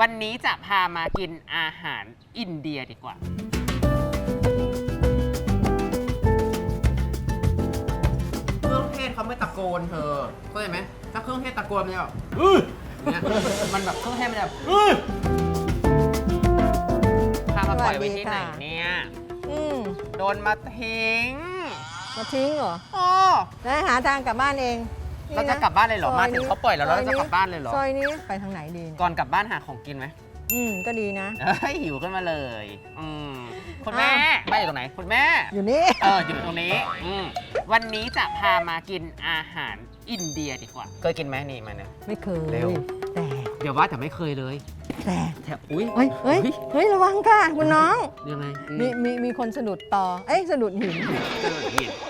วันนี้จะพามากินอาหารอินเดียดีกว่า เครื่องเทศเขาไม่ตะโกนเธอเข้าใจไหมถ้าเครื่องเทศตะโกนมันจะแบบอื้อเนี่ยมันแบบเครื่องเทศมันจะแบบอื้อพามาปล่อยไว้ที่ไหนเนี่ย อืมโดนมาทิ้งมาทิ้งเหรอ โอ้ แล้วหาทางกลับบ้านเองนี่ เราจะนกลับบ้านเลยเหรอซมาถึงเขาปล่อยเราแล้วเราจะกลับบ้านเลยเหรอ ซอยนี้ไปทางไหนดีเนี่ยก่อนกลับบ้านหาของกินไหมอืมก็ดีนะเอ้ยหิวขึ้นมาเลยอืมคุณแม่อ้าวบ้านอยู่ตรงไหน คุณแม่ อยู่นี่ เอออยู่ตรงนี้อืมวันนี้จะพามากินอาหารอินเดียดีกว่า เคยกินไหมนี่มาเนี่ย ไม่เคย เร็ว แต่เดี๋ยวว่าแต่ไม่เคยเลยแต่แถบอุ้ยเฮ้ยเฮ้ยเฮ้ยระวังค่ะคุณน้อง ยังไงอืมีมีมีคนสะดุดต่อ เอ้ยสะดุดหิน เจอผิดอืม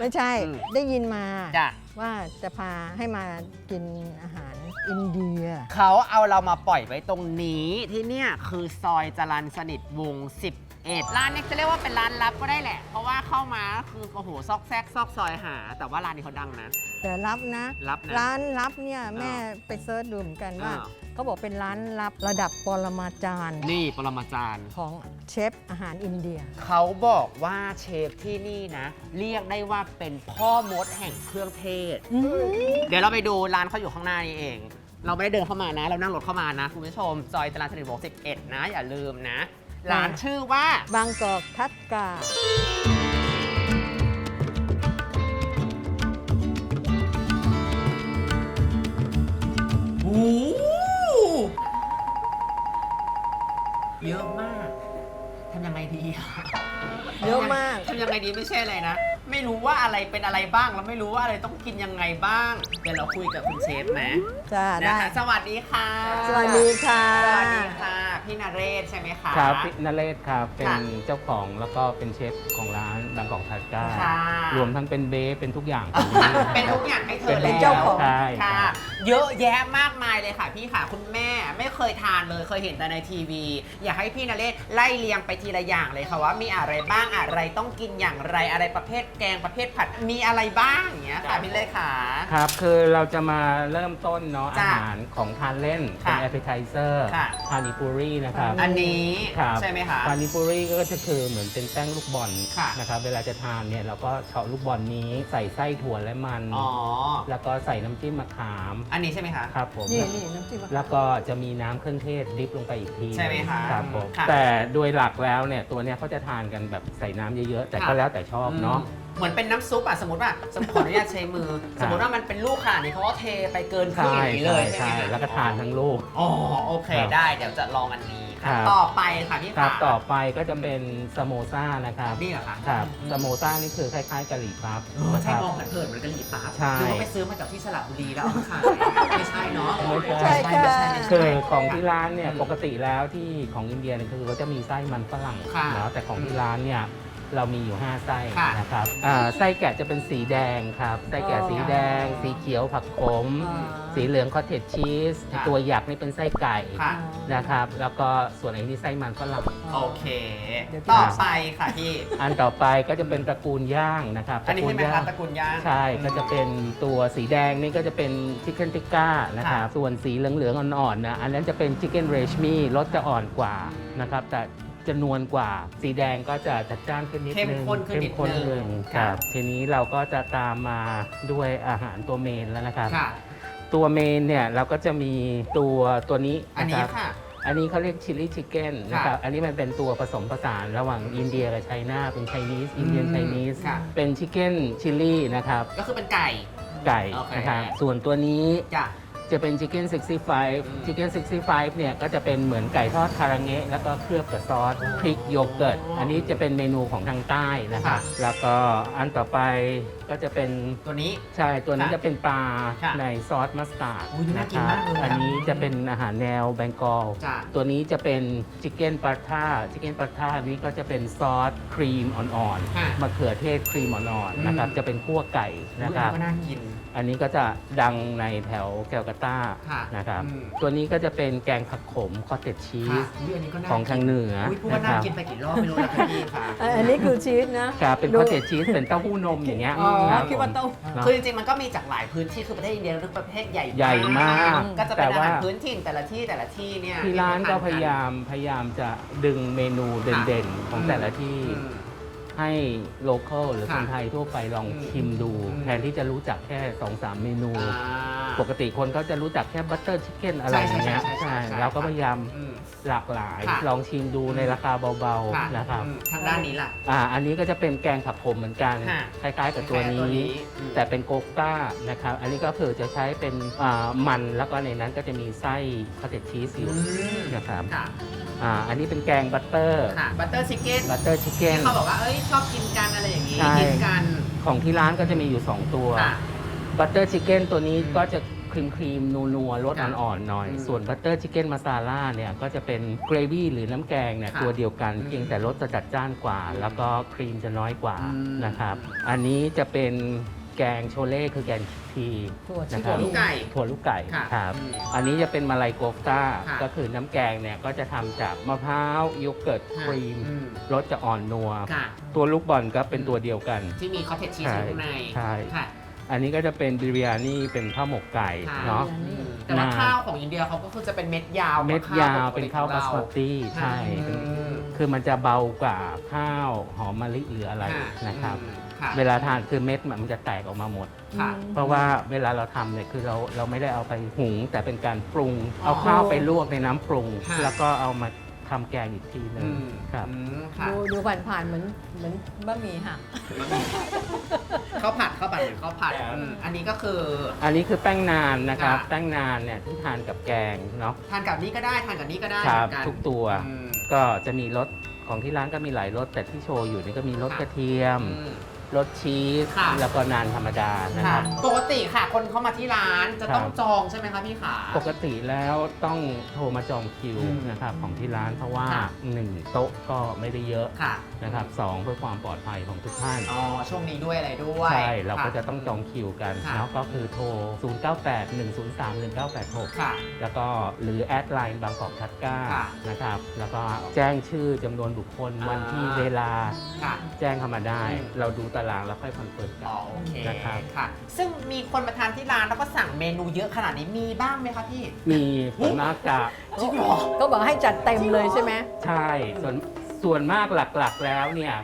ไม่ใช่อืม ได้ยินมาจ้ะว่าจะพาให้มากินอาหารอินเดีย เขาเอาเรามาปล่อยไว้ตรงนี้ที่เนี่ยคือซอยจรันสนิทวงศ์11 ร้านนี้จะเรียกว่าเป็นร้านลับก็ได้แหละ เพราะว่าเข้ามาคือโอ้โหซอกแซกซอกซอยหา แต่ว่าร้านนี้เขาดังนะ แต่รับนะ รับนะ ร้านลับเนี่ยแม่ไปเซิร์ชดูเหมือนกันว่าอ้าว เขาบอกเป็นร้านลับระดับปรมาจารย์นี่ปรมาจารย์ ของเชฟอาหารอินเดีย เขาบอกว่าเชฟที่นี่นะ เรียกได้ว่าเป็นพ่อมดแห่งเครื่องเทศอืมเดี๋ยวเราไปดูร้านเขาอยู่ข้างหน้านี้เอง เราไม่ได้เดินเข้ามานะ เรานั่งรถเข้ามานะ คุณผู้ชม ซอยตลาดสนิทวงศ์11 นะ อย่าลืมนะ ร้านชื่อว่า บางกอกทัดกาโดีอะเยอะมากทำยังไงดีไม่ใช่อะไรนะ ไม่รู้ว่าอะไรเป็นอะไรบ้างแล้วไม่รู้ว่าอะไรต้องกินยังไงบ้าง เดี๋ยวเราคุยกับคุณเชฟไหมจ้านะได้คะสวัสดีค่ะ สวัสดีค่ะ สวัสดีค่ะ พี่นเรศใช่ไหมคะ ครับพี่นเรศครับเป็นค่ะเจ้าของแล้วก็เป็นเชฟของร้านบางกอกทาก้าค่ะ รวมทั้งเป็นเบฟเป็นทุกอย่างเป็นทุกอย่างให้เธอเป็นแล้วเจ้าของใช่ค่ะ ครับ เยอะแยะมากมายเลยค่ะพี่ค่ะคุณแม่ไม่เคยทานเลยเคยเห็นแต่ในทีวี อยากให้พี่นเรศไล่เรียงไปทีละอย่างเลยค่ะว่ามีอะไรบ้างอะไรต้องกินอย่างไรอะไรประเภทแกงประเภทผัดมีอะไรบ้างอย่างเงี้ยค่ะพี่เลศค่ะ ครับคือเราจะมาเริ่มต้นเนาะอาจ้ะหารของทานเล่น เป็นค่ะแอปเป i ไ z เซอร์ค่ะพานิปูรีนะครับ อันนี้ครับใช่ไหมคะพานิปูรีก็จะคือเหมือนเป็นแป้งลูกบอลค่ะ นะครับเวลาจะทานเนี่ยเราก็เฉาะลูกบอลนี้ใส่ไส้ถั่วและมัน อ๋อ แล้วก็ใส่น้ำจิ้มมะขามอันนี้ใช่ไหมคะ ครับผมนี่นี่น้ำจิ้มมะขาม แล้วก็จะมีน้ำเครื่องเทศดิฟลงไปอีกทีใช่ไหมคะครับผมค่ะแต่โดยหลักแล้วเนี่ยตัวเนี้ยเขาจะทานกันแบบใส่น้ำเยอะๆ แต่ค่ะก็แล้วแต่ชอบเนาะอืม เหมือนเป็นน้ำซุปอะสมมติว่าสมมติขออนุญาตใช้มือ สมมติว่ามันเป็นลูกขนาดนี้เขาก็เทไปเกินครึ่งใช่อย่างนี้เลใช่ยใช่ไหมใช่คะแล้วก็ทานทั้งลูก อ๋อโอเคครับได้เดี๋ยวจะลองอันนี้ครัค่ะบต่อไปค่ะพี่ครับ ขาต่อไปก็จะเป็นสโมซ่านะครับนี่เหรอคะครับอืมสโมซ่านี่คือคล้ายๆกะหรี่ปั๊บเออนะคใช่รับ มองเผินๆเหมือนกะหรี่ปั๊บใช่หรือว่าไปซื้อมาจากที่สระบุรีแล้วเอามาขายไม่ใช่เนาะไม่ใช่ใช่ค่ะ ไม่ใช่ไม่ใช่ คือของที่ร้านเนี่ยปกติแล้วที่ของอินเดียเนี่ยคือเขาจะมีไส้มันฝรั่งค่ะเนาะแต่ของที่ร้านเนี่ย เรามีอยู่ 5 ไส้ค่ะนะครับอ่าไส้แกะจะเป็นสีแดงครับ ไส้แกะสีแดง สีเขียวผักขม อ่า สีเหลืองคอตเทจชีส ค่ะ ตัวหยักนี่เป็นไส้ไก่ค่ะนะครับ แล้วก็ส่วนไอ้นี่ไส้มันฝรั่ง โอเค เดี๋ยวต่อไปค่ะพี่อันต่อไปก็จะเป็นตระกูลย่างนะครับอันนี้ใช่ไหมย่าคะงตระกูลย่าง ใช่ ก็จะเป็นตัวสีแดงนี่ก็จะเป็นชิคเก้นติก้านะครับ ค่ะ ส่วนสีเหลืองๆอ่อนๆนะ อันนั้นจะเป็นชิคเก้นเรชมี่รสจะอ่อนกว่านะครับ แต่ จะนวลกว่า สีแดงก็จะจัดจ้านขึ้นนิดเข้มนึงข้นขึ้นนิดข้นนึงหนึ่งค่ะครับ ทีนี้เราก็จะตามมาด้วยอาหารตัวเมนแล้วนะครับ ค่ะ ตัวเมนเนี่ยเราก็จะมีตัวตัวนี้อันนะนี้ครับ ค่ะ อันนี้เขาเรียกชิลลี่ชิคเก้นนะครับค่ะอันนี้มันเป็นตัวผสมผสานระหว่างอินเดียกับไชน่าเป็นไชนีสอินเดียนอืมไชนีสค่ะ เป็นชิคเก้นชิลลี่นะครับ ก็คือเป็นไก่ ไก่โอเค นะครับ ส่วนตัวนี้ จ้ะ จะเป็น Chicken 65 Chicken 65 เนี่ยก็จะเป็นเหมือนไก่ทอดคาราเงะแล้วก็เคลือบกับซอสพริกโยเกิร์ต อันนี้จะเป็นเมนูของทางใต้นะครับแล้วก็อันต่อไปก็จะเป็นตัวนี้ ใช่ ตัวนี้ค่ะจะเป็นปลาค่ะในซอสมัสตาร์ดอุ๊ยน่านะกิคนรับมากเลยอะอันนี้จะเป็นอาหารแนวแบงกอล จ้ะ ตัวนี้จะเป็นชิคเก้นปาท่าชิคเก้นปาท่านี้ก็จะเป็นซอสครีมอ่อนค่ะๆมะเขือเทศครีมอ่อนๆนะครับ อืม จะเป็นคั่วไก่นะนะคครัรับบก็น่ากิน อันนี้ก็จะดังในแถวแกลกาตาค่ะนะครับอืม ตัวนี้ก็จะเป็นแกงผักขมคอตเตจชีค่ะสอุ๊ยอันนี้ก็น่าของทางเหนืออุ้ยพูดว่านะคน่ารับ กินไปกี่รอบไม่รู้นะคะพี่ค่ะ เอ่ออันนี้คือชีสนะครับเป็นดู คอตเตจชีสเป็นเต้าหู้นมอย่างเงี้ยอ๋อครับ คิดว่าผมเต้าเนอะคือจริงๆ มันก็มีจากหลายพื้นที่คือประเทศอินเดียหรือประเทศใหญ่ใหญ่มากก็จะเป็นแต่อาว่า หารพื้นถิ่นแต่ละที่แต่ละที่เนี่ยที่ร้านก็ทนพยายามพยายามจะดึงเมนูเด่นๆ ของแต่ละที่อืม ให้โลเคอลหรือค่ะคนไทยทั่วไปลองอืมชิมดู อืม แทนที่จะรู้จักแค่ 2-3 เมนู อ่า ปกติคนก็จะรู้จักแค่บัตเตอร์ชิคเก้นอะไรอย่างเงี้ยใช่ใช่ใช่ใช่ใช่ใช่ เราก็พยายามอืม หลากหลาย ค่ะ ลองชิมดูในราคาเบาค่ะๆนะครับ อืมทางด้านนี้ล่ะ อ่า อันนี้ก็จะเป็นแกงผักขมเหมือนกัน ค่ะ คล้ายๆกับตัวคล้ายๆนี้ตัวนี้ อืม แต่เป็นโกก้านะครับ อันนี้ก็คือจะใช้เป็นอ่ามันแล้วก็ในนั้นก็จะมีไส้คาเตจชีสอยู่อืม นะครับ ค่ะ อ่า อันนี้เป็นแกงบัตเตอร์ ค่ะ บัตเตอร์ชิคเก้นบัตเตอร์ชิคเก้นที่เขาบอกว่า เอ้ย ชอบกินกันอะไรอย่างนี้ ใช่ กินกัน ของที่ร้านก็จะมีอยู่ 2 ตัว ค่ะ บัตเตอร์ชิคเก้นตัวนี้อืมก็จะ ครีมครีมนัวนัวๆรสค่ะอ่อนๆหน่อย อืมส่วนบัตเตอร์ชิคเก้นมาซาล่าเนี่ยก็จะเป็นเกรวี่หรือน้ำแกงเนี่ยค่ะตัวเดียวกันอืมเพียงแต่รสจะจัดจ้านกว่าอืมแล้วก็ครีมจะน้อยกว่าอืม นะครับ อันนี้จะเป็นแกงโชเล่คือแกงทีถั่วชีนะสครับลูกไก่ ถั่วลูกไก่ค่ะครับอืมอันนี้จะเป็นมาลายโกฟต้าค่ะ ก็คือน้ำแกงเนี่ยก็จะทำจากมะพร้าวโยเกิร์ตครีมอืมรสจะอ่อนนัว ค่ะ ตัวลูกบอลก็เป็นตัวเดียวกัน ที่มีคอตเทจชีสอยู่ข้างในใช่ ค่ะ อันนี้ก็จะเป็นบิริยานี่เป็นข้าวหมกไก่ค่ะ เนาะอืมแต่ว่าข้าวของอินเดียเขาก็คือจะเป็นเม็ดยาวเม็ดยาวเป็นข้าวปบากสติมาติใช่เป็นอืมคือมันจะเบากว่าข้าวหอมมะลิหรืออะไรค่ะนะครับอืมค่ะเวลาทานคือเม็ดมันจะแตกออกมาหมด ค่ะ เพราะว่าเวลาเราทำเนี่ยคือเราเราไม่ได้เอาไปหุงแต่เป็นการปรุง อ๋อเอาข้าวไปลวกในน้ำปรุง ค่ะ แล้วก็เอามา ทำแกงอีกทีหนึอืงมครับ อืมค่ะดูดูผ่านๆเหมือนเหมือนบะหมี่หัก ข้าวผัดข้าวผัดเหมือนข้าวผัดอืมอันนี้ก็คือ อันนี้คือแป้งนานนะครับ ค่ะ แป้งนานเนี่ยที่ทานกับแกงเนาะทานกับนี้ก็ได้ทานกับนี้ก็ได้ครับเหมือนนทุกตัว อืม ก็จะมีรสของที่ร้านก็มีหลายรสแต่ที่โชว์อยู่นี่ก็มีรสค่ะ กระเทียม อืม รสชีสค่ะ แล้วก็นานธรรมดานะคค่ะรับ ปกติค่ะ คนเข้ามาที่ร้านจะต้องครับ จองใช่ไหมคะพี่ขา ปกติแล้วต้องโทรมาจองคิวอืม นะครับของที่ร้านเพราะว่าค่ะ1โต๊ะก็ไม่ได้เยอะค่ะนะครับสองเพื่อความปลอดภัยของทุกท่าน อ๋อช่วงนี้ด้วยอะไรด้วยใช่ เราก็ค่จะต้องจองคิวกันค่ะ เนาะก็คือโทร 0981031986 ค่ะ แล้วก็หรือแอดไลน์บางกอกทัดก้าค่ะนะครับ แล้วก็แจ้งชื่อจำนวนบุคคลอ่า วันที่เวลาค่ะ แจ้งเข้ามาได้อืมเราดูตารางแล้วค่อยคอนเฟิร์มกัอ๋อนโอเคนะครับ ค่ะ ซึ่งมีคนมาทานที่ร้านแล้วก็สั่งเมนูเยอะขนาดนี้มีบ้างไหมคะพี่ มีส่วนมากจะจริงเหรอก็บอกให้จัดเต็มเลยใช่ไหม ใช่ส่วน ส่วนมากหลักๆแล้วเนี่ย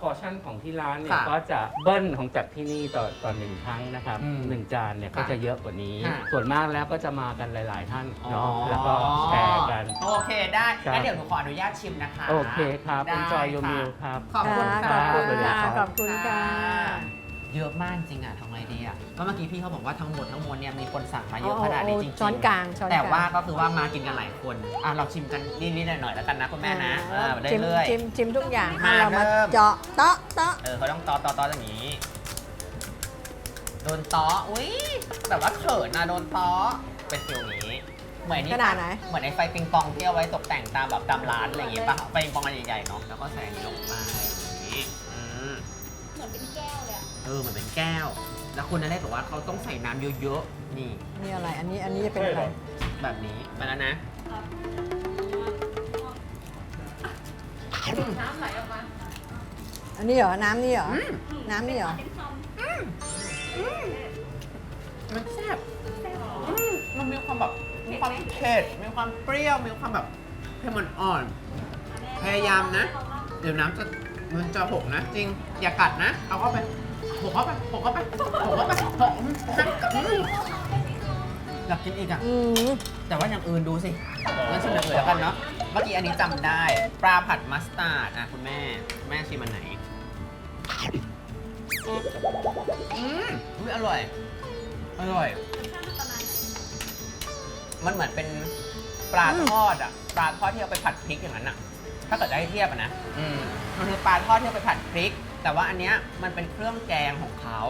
พอชั่นของที่ร้านเนี่ยค่ะก็จะเบิ้ลของจากที่นี่ต่อต่อหนึ่งครั้งนะครับอืมหนึ่งจานเนี่ยค่ะก็จะเยอะกว่านี้ ค่ะ ส่วนมากแล้วก็จะมากันหลาย ๆ ท่านอ๋อเนาะแล้วก็แชร์กัน โอเคได้ครับ งั้นเดี๋ยวหนูขออนุญาตชิมนะคะโอเคครับได้ enjoy your ค่ะ meal ครับ ขอบคุณขค่ะอบคุณครัค่ะบขอบคุณค่ะ เยอะมากจริงอะทำไงดีอะก็เมื่อกี้พี่เขาบอกว่าทั้งหมดทั้งมวลเนี่ยมีคนสั่งมาเยอะขนาดนี้จริงๆช้อนกลางช้อนกลางแต่ว่าก็คือว่ามากินกันหลายคนอะเราชิมกันนิดๆหน่อยๆแล้วกันนะคุณแม่นะเออจิ้มเรื่อยจิ้มจิ้มทุกอย่างมามาเรามาเริ่มเจาะเตาะเตาะๆเออเขาต้องตอตอตออย่างนี้โดนตออุ้ยแบบว่าเขินนะโดนตอเป็นฟิลนี้เหมือนนี่ขนาดไหนเหมือนไอ้ไฟปิงปองที่เอาไว้ตกแต่งตามแบบตามร้านอะไรอย่างงี้ป่ะไฟปิงปองอันใหญ่ๆเนาะแล้วก็ใส่อันนี้ลงไป เลยอะเออเหมือนเป็นแก้ว แล้วคุณนั่นแหละบอกว่าเขาต้องใส่น้ำเยอะๆ นี่นี่อะไร อันนี้อันนี้จะเป็นอะไร แบบนี้ไปแล้วนะ น้ำไหลออกมาอันนี้เหรอ น้ำนี่เหรอ อืม น้ำนี่เหรอ เป็นคมันแซ่บอืมมันมีความแบบมีความเผ็ด มีความเปรี้ยว มีความแบบเผ็ดมันอ่อนำพยายามนะ เดี๋ยวน้ำจะมันจะหกนะ จริง อย่ากัดนะ เอาเข้าไป หกเข้าไปหกเข้าไปหกเข้าไปหกห้ามกัดอืมอยากกินอีกอะ อืมแต่ว่าอย่างอื่นดูสิงั้นชิมอย่างอื่นแล้วกันเนาะ เมื่อกี้อันนี้จำได้ ปลาผัดมัสตาร์ดอะคุณแม่ แม่ชิมอันไหน อืมอุ๊ยอร่อย อร่อย มันเหมือนเป็นปลาทอดอะ ปลาทอดที่เอาไปผัดพริกอย่างนั้นอะ ถ้าเกิดได้เทียบอะนะ อืมมันคือปลาทอดที่เอาไปผัดพริก แต่ว่าอันเนี้ยมันเป็นเครื่องแกงของเขา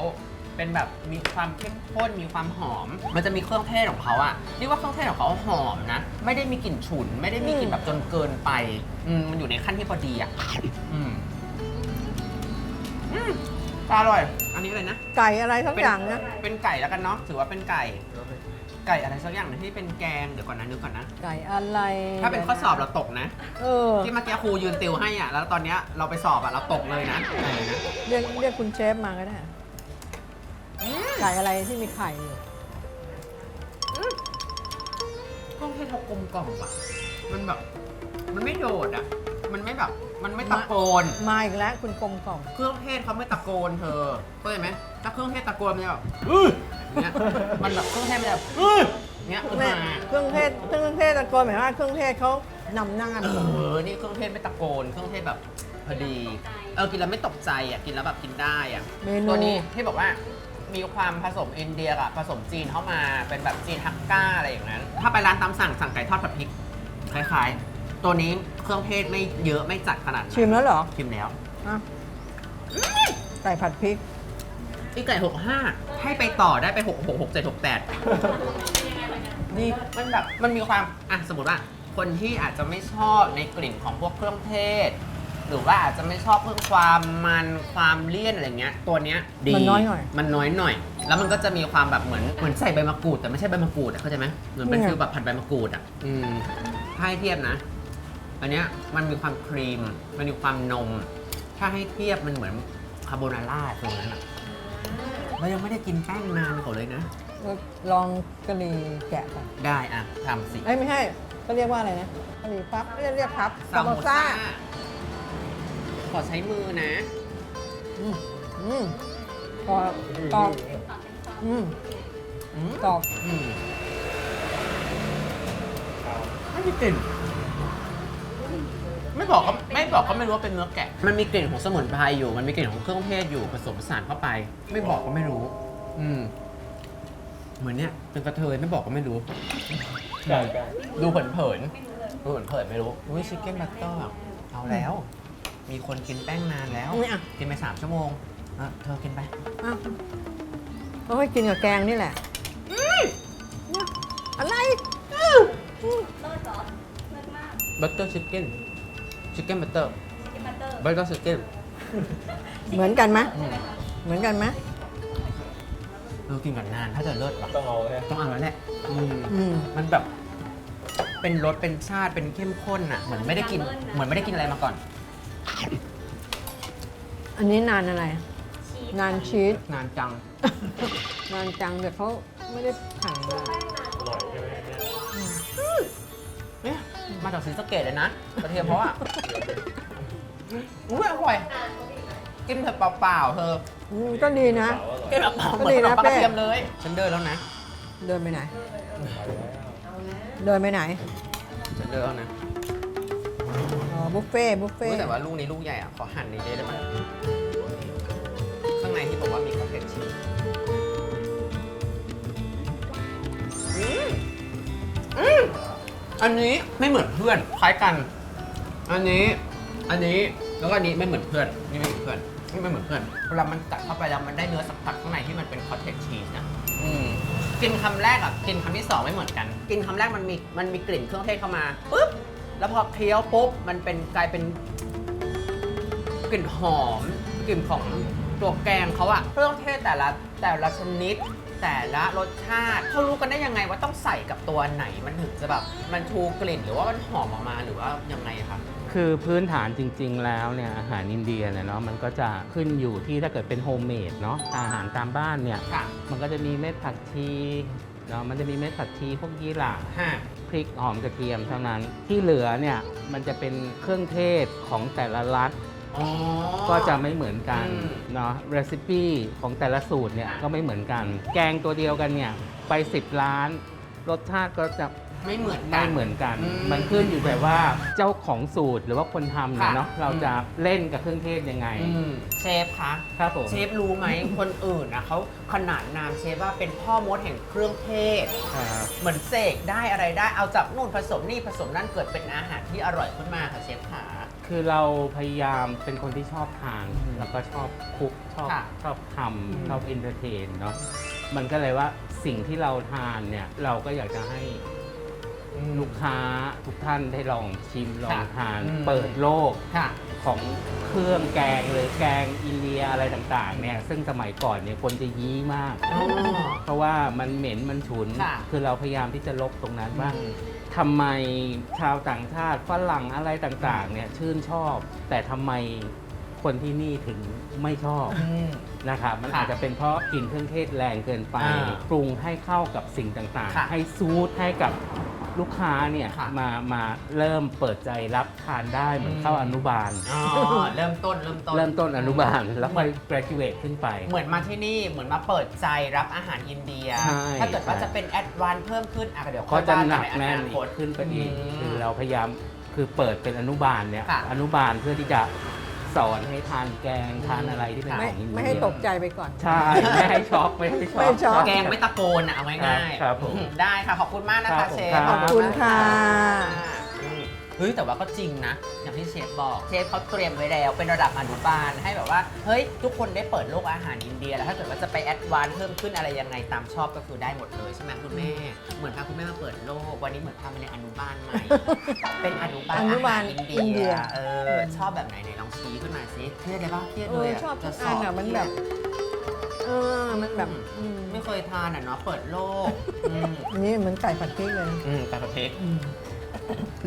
เป็นแบบมีความเข้มข้นมีความหอม มันจะมีเครื่องเทศของเขาอะเรียกว่าเครื่องเทศของเขาหอมนะ ไม่ได้มีกลิ่นฉุน ไม่ได้มีกลิ่นแบบจนเกินไปอืมมันอยู่ในขั้นที่พอดีอะอืมอืมอร่อย อันนี้เลยนะ ไก่อะไรทั้งเป็นอย่างนะ เป็นไก่แล้วกันเนาะถือว่าเป็นไก่ไก่อะไรสักอย่างหนึงที่เป็นแกงเดี๋ยวก่อนนะนึกก่อนนะ ไก่อะไรถ้าเป็นข้อสอบเราตกนะ เออที่เมื่อกี้ครูยืนติวให้อะแล้วตอนเนี้ยเราไปสอบอะเราตกเลยนะไก่นะเรียกเรียกคุณเชฟมาก็ได้ไก่อะไรที่มีไข่อยู่เครื่องเทศเขากลมกล่อมอะมันแบบ มันไม่โดดอะ มันไม่แบบ มันไม่ตะโกน มาอีกแล้วคุณกลมกล่อมเครื่องเทศเขาไม่ตะโกนเธอเข้าใจไหมถ้าเครื่องเทศตะโกนมันจะแบบอื้อเนี่ยมันแบบเครื่องเทศมันจะแบบอื้อเนี่ยขึ้นแม่มาเครื่องเทศเครื่องเทศตะโกนหมายว่าเครื่องเทศเขานำหน้าเออนี่เครื่องเทศไม่ตะโกน เครื่องเทศแบบพอดีเออกินแล้วไม่ตกใจอะกินแล้วแบบกินได้อะเมนูตัวนี้ที่บอกว่ามีความผสมอินเดียกับผสมจีนเข้ามาเป็นแบบจีนฮักก้าอะไรอย่างนั้น ถ้าไปร้านตามสั่งสั่งไก่ทอดผัดพริกคล้ายๆ ตัวนี้เครื่องเทศไม่เยอะไม่จัดขนาดนั้นชิมแล้วเหรอชิมแล้ว อะไก่ผัดพริก อีไก่หกห้าให้ไปต่อได้ไปหกหกหกเจ็ดหกแปดนี่มันแบบมันมีความอะสมมติว่า คนที่อาจจะไม่ชอบในกลิ่นของพวกเครื่องเทศ หรือว่าอาจจะไม่ชอบเพิ่มความมันความเลี่ยนอะไรเงี้ย ตัวเนี้ยดีมันน้อยหน่อยมันน้อยหน่อย แล้วมันก็จะมีความแบบเหมือนเหมือนใส่ใบมะกรูดแต่ไม่ใช่ใบมะกรูดอะเข้าใจไหมเหมือนเป็นเนี่ยฟิลแบบผัดใบมะกรูดอะอืมถ้าให้เทียบนะ อันเนี้ยมันมีความครีม มันมีความนม ถ้าให้เทียบมันเหมือนคาโบนาร่าตรงนั้นอะเรายังไม่ได้กินแป้งนานเขาเลยนะ ลองกะหรี่แกะก่อนได้อะทำสิเอ้ยไม่ใช่ก็เรียกว่าอะไรนะกะหรี่พับเรียกเรียกพับซาโมโมซ่าขอใช้มือนะอืมอืมกรอบกรอบอืมอืมกรอบอืมไม่มีกลิ่น ไม่บอกก็ไม่บอกก็ไม่รู้ว่าเป็นเนื้อแกะ มันมีกลิ่นของสมุนไพรอยู่ มันมีกลิ่นของเครื่องเทศอยู่ผสมผสานเข้าไป ไม่บอกก็ไม่รู้ อืม เหมือนเนี้ยเป็นกระเทยไม่บอกก็ไม่รู้ดูเผินๆดูเผินๆไม่รู้อุ้ยชิคเก้นบัตเตอร์เอาแล้ว มีคนกินแป้งนานแล้วนี่อะ กินไปสามชั่วโมงอะเธอกินไป อะเอาไว้กินกับแกงนี่แหละเนี่ยอะไรเลิศเหรอเลิศมากบัตเตอร์ชิคเก้น ชิคเก้นบัตเตอร์ชิคกี้พายบัตเตอร์บัตเตอร์ชิคเก้นเหมือนกันไหมเหมือนกันไหมเออกินกันนานถ้าจะเลิศว่ะต้องเอาแค่ต้องเอาแล้วแหละอืมอืมมันแบบ เป็นรสเป็นชาติเป็นเข้มข้นอะ เหมือนไม่ได้กิน เหมือนไม่ได้กินอะไรมาก่อน อันนี้นานอะไรชีสนานชีสนานจัง นานจังแต่เขาไม่ได้หั่นมา มาจากศรีสะเกดเลยนะกระเทียมเพราะอะอุ้ยอร่อย กินเถอะเปล่าๆเธออืมก็ดีนะ กินแบบเปล่าเหมืก็อนดีขนนะมปังกระเป้เทียมเลย ฉันเดินแล้วนะ เดินไปไหน เดินไปไหนฉันเดินแล้วนะอ๋อบุฟเฟ่ต์บุฟเฟ่อุ๊ยต์แต่ว่าลูกนี้ลูกใหญ่อะ ขอหั่นนี้ได้ไหมข้างในที่บอกว่ามีคอนเทนชีสอืมอืม อันนี้ไม่เหมือนเพื่อนคล้ายกัน อันนี้ อันนี้แล้วก็อันนี้ไม่เหมือนเพื่อนนี่ไม่เหมือนเพื่อนนี่ไม่เหมือนเพื่อนเวลามันกัดเข้าไปแล้วมันได้เนื้อสัมผัสข้างในที่มันเป็นคอตเทจชีสนะอืมกินคำแรกอะกินคำที่สองไม่เหมือนกัน กินคำแรกมันมีมันมีกลิ่นเครื่องเทศเข้ามาปุ๊บแล้วพอเคี้ยวปุ๊บมันเป็นกลายเป็น กลิ่นหอมกลิ่นของตัวแกงเขาอะเครื่องเทศแต่ละแต่ละชนิด แต่ละรสชาติเขารู้กันได้ยังไงว่าต้องใส่กับตัวไหนมันถึงจะแบบมันชูกลิ่นหรือว่ามันหอมออกมาหรือว่ายังไงอะครับคือพื้นฐานจริง ๆ แล้วเนี่ยอาหารอินเดียเนี่ยเนาะมันก็จะขึ้นอยู่ที่ถ้าเกิดเป็นโฮมเมดเนาะอาหารตามบ้านเนี่ยค่ะ มันก็จะมีเม็ดผักชีเนาะมันจะมีเม็ดผักชีพวกยี่หร่าฮะพริกหอมกระเทียมเท่านั้นที่เหลือเนี่ยมันจะเป็นเครื่องเทศของแต่ละรัฐ อ๋อ ก็จะไม่เหมือนกันอืม เนาะเรซิปีของแต่ละสูตรเนี่ยก็ไม่เหมือนกัน แกงตัวเดียวกันเนี่ยไป 10 ล้าน รสชาติก็จะ ไม่เหมือนกัไม่น เหมือนกัน อืมมันขึ้นอยู่แต่ว่าเจ้าของสูตรหรือว่าคนทำเนี่ยค่ะ เนาะเราจะเล่นกับเครื่องเทศยังไง อืมเชฟคะ ครับผม เชฟรู้ไหม คนอื่นนะเขาขนานนามเชฟว่าเป็นพ่อมดแห่งเครื่องเทศ ครับเหมือนเสกได้อะไรได้เอาจากนู่นผสมนี่ผสมนั่นเกิดเป็นอาหารที่อร่อยขึ้นมาค่ะเชฟขา คือเราพยายามเป็นคนที่ชอบทานอืมแล้วก็ชอบคุกชอบค่ะชอบทำชอบอินเตอร์เทนเนาะมันก็เลยว่าสิ่งที่เราทานเนี่ย เราก็อยากจะให้อืม ลูกค้าทุกท่านได้ลองชิมลองค่ะทาน อืม เปิดโลกค่ะ ของเครื่องแกงเลยแกงอินเดียอะไรต่างๆเนี่ยซึ่งสมัยก่อนเนี่ยคนจะยี้มากอ๋อเพราะว่ามันเหม็นมันฉุนค่ะคือเราพยายามที่จะลบตรงนั้นว่าอืมทำไมชาวต่างชาติฝรั่งอะไรต่างๆเนี่ยชื่นชอบ แต่ทำไมคนที่นี่ถึงไม่ชอบอืมนะครับมันค่ะอาจจะเป็นเพราะกลิ่นเครื่องเทศแรงเกินไป อ่าปรุงให้เข้ากับสิ่งต่างค่ะ ๆ ให้ซูทให้กับ ลูกค้าเนี่ยค่ะ มามาเริ่มเปิดใจรับทานได้เหมือนเข้าอนุบาล อ๋อเริ่มต้นเริ่มต้น เริ่มต้นอนุบาลแล้วค่อย graduate ขึ้นไป เหมือนมาที่นี่เหมือนมาเปิดใจรับอาหารอินเดีย ใช่ถ้าเกิดว่าใช่ จะเป็นแอดวานเพิ่มขึ้นอะเดี๋ยวค่ก็อยจะว่าหกันันกในอแน่นนาคตขึ้นไปอีกอืมคือเราพยายามคือเปิดเป็นอนุบาลเนี่ยค่ะ อนุบาลเพื่อที่จะ สอนให้ทานแกงทานอะไรที่เป็นค่ะไม่ของอินเดียไม่ให้ตกใจไปก่อน ใช่ไม่ให้ช็อกไม่ให้ช็อก ไม่ให้ช็อก แกงไม่ตะโกนอะเอาง่ายๆครับผม ได้ค่ะ ขอบคุณมากนะครัคะบผมเชฟครับขอบคุณค่ะอืม เฮ้ยแต่ว่าก็จริงนะ อย่างที่เชฟบอกเชฟเขาเตรียมไว้แล้วเป็นระดับอนุบาลให้แบบว่าเฮ้ยทุกคนได้เปิดโลกอาหารอินเดีย แล้วถ้าเกิดว่าจะไปแอดวานซ์เพิ่มขึ้นอะไรยังไงตามชอบก็คือได้หมดเลยใช่ไหมคุณแม่ เหมือนพาคุณแม่มาเปิดโลก วันนี้เหมือนพามาในอนุบาลใหม่ เป็นอนุบาลอนุบาลหรอินอินเดีเดียยเออชอบแบบไหนไหนลองชี้ขึ้นมาสิเครียดเลยปะเครียดเอเลอยอะชอบทุกจะอันอะบมันแบบ เออมันแบบอืมไม่เคยทานอะเนาะเปิดโลกอืมอันนี้เหมือนไก่ผัดพริกเลย อืมไก่ผัดพริก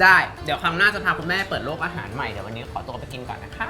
ได้ เดี๋ยวครั้งหน้าจะพาคุณแม่เปิดโลกอาหารใหม่ เดี๋ยววันนี้ขอตัวไปกินก่อนนะคะ